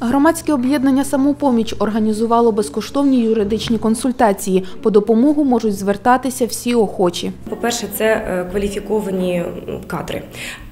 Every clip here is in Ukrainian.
Громадське об'єднання «Самопоміч» організувало безкоштовні юридичні консультації. По допомогу можуть звертатися всі охочі. По-перше, це е, кваліфіковані кадри.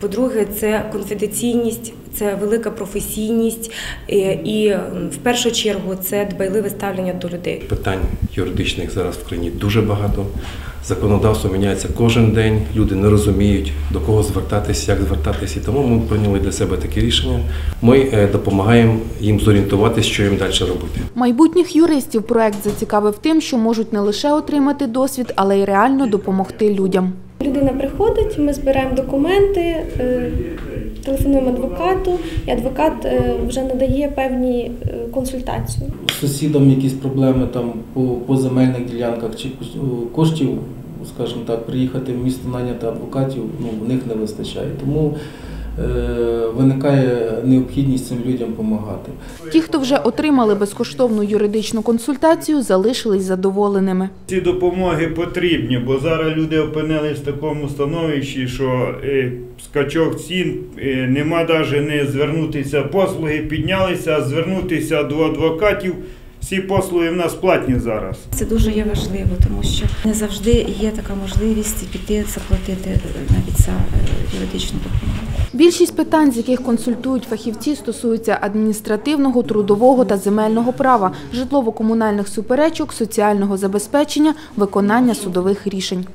По-друге, це конфіденційність, це велика професійність е, і в першу чергу це дбайливе ставлення до людей. Питань юридичних зараз в країні дуже багато. Законодавство міняється кожен день. Люди не розуміють до кого звертатися, як звертатися. І тому ми прийняли для себе таке рішення. Ми е, допомагаємо їм зорієнтуватися, що їм далі робити. Майбутніх юристів проект зацікавив тим, що можуть не лише отримати досвід, але й реально допомогти людям. Людина приходить, ми збираємо документи, е, телефонуємо адвокату, і адвокат е, вже надає певні е, консультації. сусідам якісь проблеми там по, по земельних ділянках чи коштів, скажімо так, приїхати в місто наняти адвокатів, ну в них не вистачає. Тому виникає необхідність цим людям допомагати. Ті, хто вже отримали безкоштовну юридичну консультацію, залишились задоволеними. Ці допомоги потрібні, бо зараз люди опинились в такому становищі, що е, скачок цін е, нема навіть не звернутися послуги, піднялися, а звернутися до адвокатів. Всі послуги в нас платні зараз. Це дуже є важливо, тому що не завжди є така можливість піти заплатити е, навіть за е, юридичну допомогу. Більшість питань, з яких консультують фахівці, стосуються адміністративного, трудового та земельного права, житлово-комунальних суперечок, соціального забезпечення, виконання судових рішень.